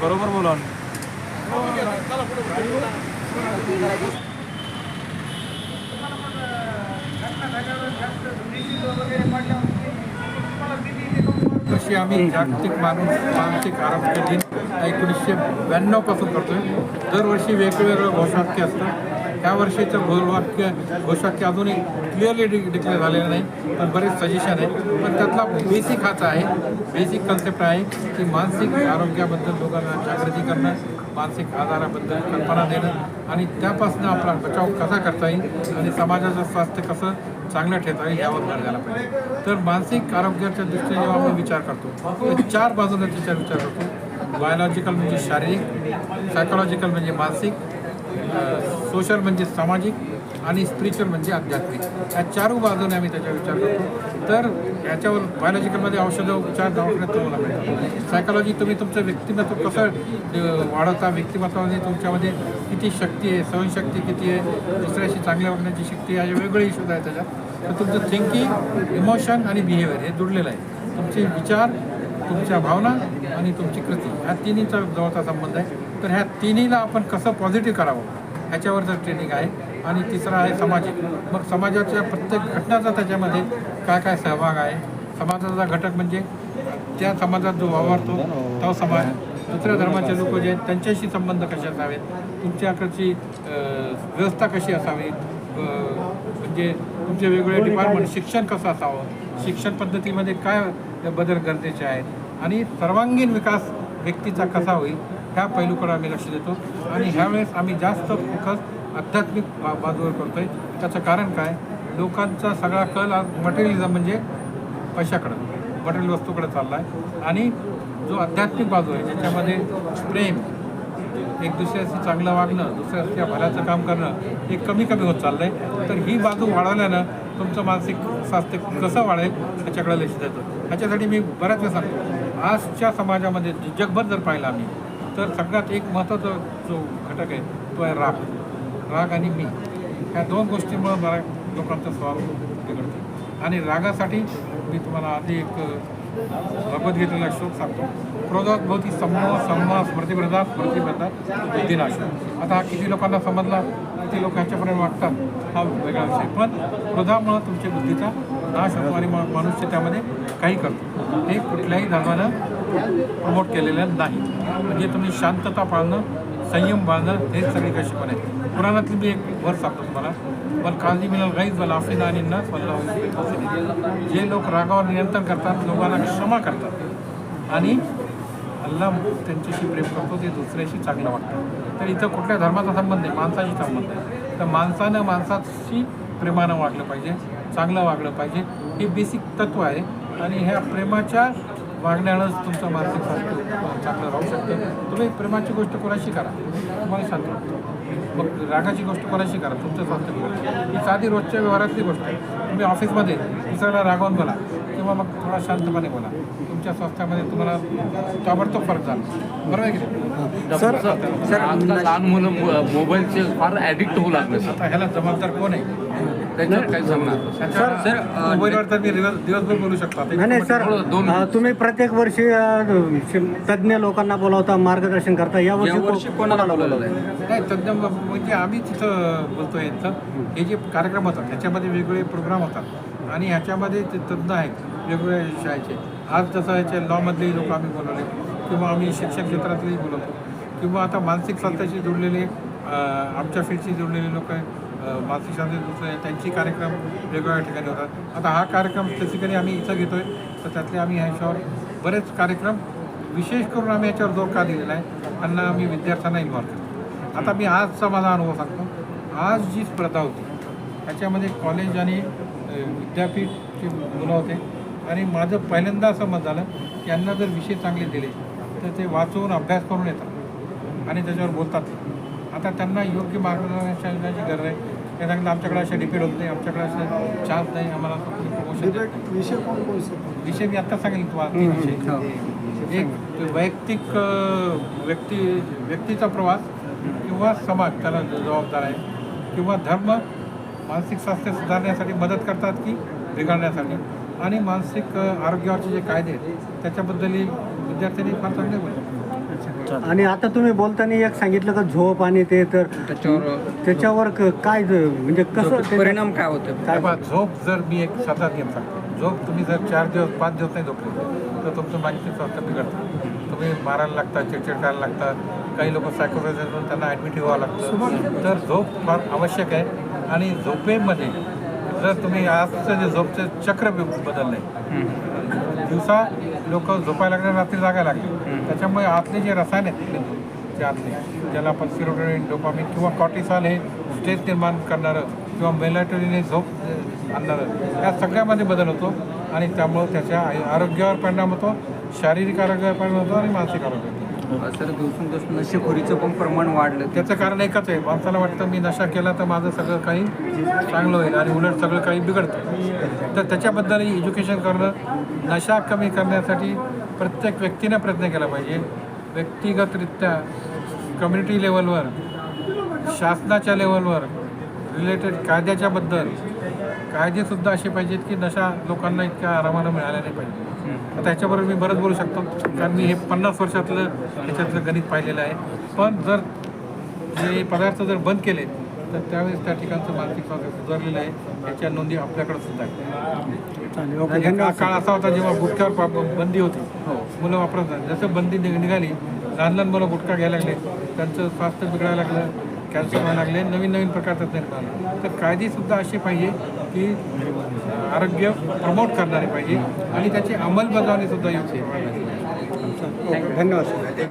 बरोबर बोला तशी आम्ही जागतिक मानस मानसिक आरोग्य दिन एकोणीसशे ब्याण्णवपासून करतोय दरवर्षी वेगवेगळं घोषवाक्य असतं ह्या वर्षीचं घोषवाक्य घोषवाक्य अजूनही क्लिअरली डि डिक्लेअर झालेलं नाही पण बरेच सजेशन आहे पण त्यातला बेसिक हाच आहे. बेसिक कन्सेप्ट आहे की मानसिक आरोग्याबद्दल लोकांना जागृती करणं मानसिक आजाराबद्दल कल्पना देणं आणि त्यापासून आपला बचाव कसा करता येईल आणि समाजाचं स्वास्थ्य कसं चांगलं ठेवता येईल यावर भर द्यायला पाहिजे. तर मानसिक आरोग्याच्या दृष्टीने जेव्हा आपण विचार करतो तर चार बाजूने त्याच्यावर विचार करतो. बायोलॉजिकल म्हणजे शारीरिक सायकोलॉजिकल म्हणजे मानसिक सोशल म्हणजे सामाजिक आणि स्पिरिच्युअल म्हणजे आध्यात्मिक. या चारू बाजूने आम्ही त्याच्यावर विचार करतो. तर याच्यावर बायोलॉजिकलमध्ये औषधं उपचार दवाखान्यात तुम्हाला मिळतात. सायकॉलॉजी तुम्ही तुमचं व्यक्तिमत्व कसं वाढवता? व्यक्तिमत्वामध्ये तुमच्यामध्ये किती शक्ती आहे? सहनशक्ती किती आहे? दुसऱ्याशी चांगल्या वागण्याची शक्ती आहे? वेगळे इशूज आहे त्याच्यात. तर तुमचं थिंकिंग इमोशन आणि बिहेवियर हे जुडलेलं आहे. तुमचे विचार तुमच्या भावना आणि तुमची कृती. ह्या तिन्हीचा जवळचा संबंध आहे. तर ह्या तिन्हीला आपण कसं पॉझिटिव्ह करावं? ह्याच्यावरचं ट्रेनिंग आहे. आणि तिसरं आहे सामाजिक मग समाजाच्या प्रत्येक घटनाचा त्याच्यामध्ये काय काय सहभाग आहे? समाजाचा घटक म्हणजे त्या समाजात जो वावरतो तो समाज. दुसऱ्या धर्माचे लोक जे आहेत त्यांच्याशी संबंध कसे असावेत? तुमच्याकडची व्यवस्था कशी असावी? म्हणजे तुमचे वेगवेगळे डिपार्टमेंट शिक्षण कसं असावं? शिक्षण पद्धतीमध्ये काय बदल गरजेचे आहेत? आणि सर्वांगीण विकास व्यक्तीचा कसा होईल? ह्या पैलूकडे आम्ही लक्ष देतो. आणि ह्यावेळेस आम्ही जास्त फोकस आध्यात्मिक बा बाजूवर करतो आहे त्याचं कारण काय? लोकांचा सगळा कल आज मटेरियलिझम म्हणजे पैशाकडं. मटेरियल वस्तूकडे चालला आहे आणि जो आध्यात्मिक बाजू आहे ज्याच्यामध्ये प्रेम एक दुसऱ्याशी चांगलं वागणं दुसऱ्याच्या भल्याचं काम करणं हे कमी कमी होत चाललं आहे तर ही बाजू वाढवल्यानं तुमचं मानसिक स्वास्थ्य कसं वाढेल ह्याच्याकडे लक्ष देतो. ह्याच्यासाठी मी बऱ्याच वेळा सांगतो. आजच्या समाजामध्ये जगभर जर पाहिलं आम्ही तर सगळ्यात एक महत्त्वाचा जो घटक आहे तो आहे राग. राग आणि मी ह्या दोन गोष्टींमुळं मला लोकांचा स्वभाव बिघडतो. आणि रागासाठी मी तुम्हाला आधी एक भगवद्गीतेला श्लोक सांगतो. क्रोधात भवती समूह समूह स्मृतिप्रदा स्मृतिप्रदा बुद्धिनाश. आता हा किती लोकांना समजला? किती लोक ह्याच्यापर्यंत वाटतात हा वेगळा विषय. पण क्रोधामुळं तुमच्या बुद्धीचा नाश होतो माणूस मग त्यामध्ये काही करतो. हे कुठल्याही धर्मानं प्रमोट केलेलं नाही. म्हणजे तुम्ही शांतता पाळणं संयम बाळणं हेच सगळी कशी पण आहे पुराणातली मी एक वर सांगतो तुम्हाला. पण काळजी मिळेल काहीच मला अफिना आणि न जे लोक रागावर नियंत्रण करतात लोकांना क्षमा करतात. आणि अल्ला त्यांच्याशी प्रेम करतो ते दुसऱ्याशी चांगलं वाटतं तर इथं कुठल्या धर्माचा संबंध आहे? माणसाशी संबंध आहे. तर माणसानं माणसाशी प्रेमानं वागलं पाहिजे. चांगलं वागलं पाहिजे. हे बेसिक तत्त्व आहे. आणि ह्या प्रेमाच्या वागण्यानंच तुमचं मानसिक स्वास्थ्य चांगलं राहू शकतं. तुम्ही प्रेमाची गोष्ट कोणाशी करा? तुम्हाला शांत वाटतं. मग रागाची गोष्ट कोणाशी करा? तुमचं स्वास्थ्य ही साधी रोजच्या व्यवहारातली गोष्ट आहे. तुम्ही ऑफिसमध्ये दुसऱ्याला रागावून बोला. किंवा मग थोडा शांतपणे बोला. तुमच्या स्वास्थ्यामध्ये तुम्हाला ताबडतोब फरक झाला बरोबर आहे की? सर सर आजकाल लहान मुलं मो- मोबाईलचे फार ॲडिक्ट होऊ लागले सर. आता ह्याला जबाबदार कोण आहे? त्याच्यावर सांगणार सर, मोबाईलवर तर मी दिवसभर बोलू शकतो. आता नाही सर तुम्ही प्रत्येक वर्षी तज्ज्ञ लोकांना बोलावता मार्गदर्शन करता. या वर्षी कोणाला बोलावलं? नाही? तज्ञ म्हणजे आम्ही तिथं बोलतो यांचं हे जे कार्यक्रम होतात ह्याच्यामध्ये वेगवेगळे प्रोग्राम होतात. आणि ह्याच्यामध्ये ते तज्ञ आहेत. वेगवेगळ्या विषयाचे. आज जसं याचे लॉमधलेही लोक आम्ही बोलवले. किंवा आम्ही शिक्षण क्षेत्रातलेही बोलवतो. किंवा आता मानसिक स्वास्थ्याशी जोडलेले आमच्या फील्डशी जोडलेले लोक मानसिक शांती दुसरे त्यांचे त्यांची कार्यक्रम वेगवेगळ्या ठिकाणी होतात. आता हा कार्यक्रम बेसिकली आम्ही इथं घेतोय. तर त्यातले आम्ही ह्याच्यावर बरेच कार्यक्रम विशेष करून आम्ही याच्यावर जोर का दिलेला आहे? त्यांना आम्ही विद्यार्थ्यांना इन्व्हॉल्व करतो. आता मी आजचा माझा अनुभव सांगतो. आज जी स्पर्धा होती त्याच्यामध्ये कॉलेज आणि विद्यापीठची मुलं होते. आणि माझं पहिल्यांदा असं मत झालं की यांना जर विषय चांगले दिले तर ते वाचून अभ्यास करून येतात आणि त्याच्यावर बोलतात. आता त्यांना योग्य मार्गदर्शनाची गरज आहे. ते सांगितलं आमच्याकडे अशा डिपेंड होत नाही आमच्याकडे असं चान्स नाही आम्हाला प्रमोशन विषय कोण कोण शिकवतो? विषय मी आत्ता सांगेल तुम्हाला. तीन विषय. एक वैयक्तिक व्यक्ती व्यक्तीचा प्रवास किंवा समाज त्याला जबाबदार आहे. किंवा धर्म मानसिक स्वास्थ्य सुधारण्यासाठी मदत करतात की बिघडण्यासाठी? आणि मानसिक आरोग्यावरचे जे कायदे आहेत त्याच्याबद्दलही विद्यार्थ्यांनी फार चांगले बोलले. आणि आता तुम्ही बोलताना एक सांगितलं का झोप आणि ते तर त्याच्यावर त्याच्यावर क- काय म्हणजे कसं परिणाम काय होतो झोप जर मी एक नियम सांगतो. झोप तुम्ही जर चार दिवस पाच दिवस नाही झोपले तर तुमचं मानसिक स्वास्थ्य बिघडतं. तुम्ही मारायला लागता चिडचिड करायला लागतात काही लोक सायकोलॉजिस्ट त्यांना ॲडमिट व्हावं लागतं. तर झोप फार आवश्यक आहे. आणि झोपेमध्ये जर तुम्ही आजचं जे झोपचे चक्र बदलले बदललं आहे दिवसा लोक झोपायला लागले रात्री जागायला लागले. त्याच्यामुळे आतले जे रसायन आहेत मेंदूचे आतले ज्याला आपण सिरोटोनिन डोपामिन किंवा कॉटिसॉल हे स्ट्रेस निर्माण करणारं किंवा मेलाटोनिन हे झोप आणणारं या सगळ्यामध्ये बदल होतो आणि त्यामुळं त्याच्या आरोग्यावर परिणाम होतो शारीरिक आरोग्यावर परिणाम होतो आणि मानसिक आरोग्यावर सर दिवसेंदिवस नशेखोरीचं पण प्रमाण वाढलं. त्याचं कारण एकच आहे. माणसाला वाटतं मी नशा केला तर माझं सगळं काही चांगलं होईल आणि उलट सगळं काही बिघडतं. तर त्याच्याबद्दलही एज्युकेशन करणं नशा कमी करण्यासाठी प्रत्येक व्यक्तीने प्रयत्न केला पाहिजे. व्यक्तिगतरित्या कम्युनिटी लेवलवर शासनाच्या लेवलवर रिलेटेड कायद्याच्याबद्दल कायदेसुद्धा असे पाहिजेत की नशा लोकांना इतक्या आरामानं मिळाल्या नाही पाहिजे. आता ह्याच्याबरोबर मी बरंच बोलू शकतो. कारण मी हे पन्नास वर्षातलं ह्याच्यातलं गणित पाहिलेलं आहे. पण जर जे पदार्थ जर बंद केले तर त्यावेळेस त्या ठिकाणचं मानसिक स्वास्थ्य सुधारलेलं आहे. याच्या नोंदी आपल्याकडे सुद्धा हा धन्यवाद काळ असा होता जेव्हा गुटख्यावर बंदी होती. मुलं वापरत नाही जसं बंदी निघ- निघाली लहान लहान मुलं गुटखा घ्यायला लागले त्यांचं स्वास्थ्य बिघडायला लागलं कॅन्सर व्हायला लागले नवीन नवीन प्रकारचं निर्माण तर कायदेसुद्धा असे पाहिजे की आरोग्य प्रमोट करणारे पाहिजे आणि त्याची अंमलबजावणीसुद्धा योग्य. धन्यवाद सर.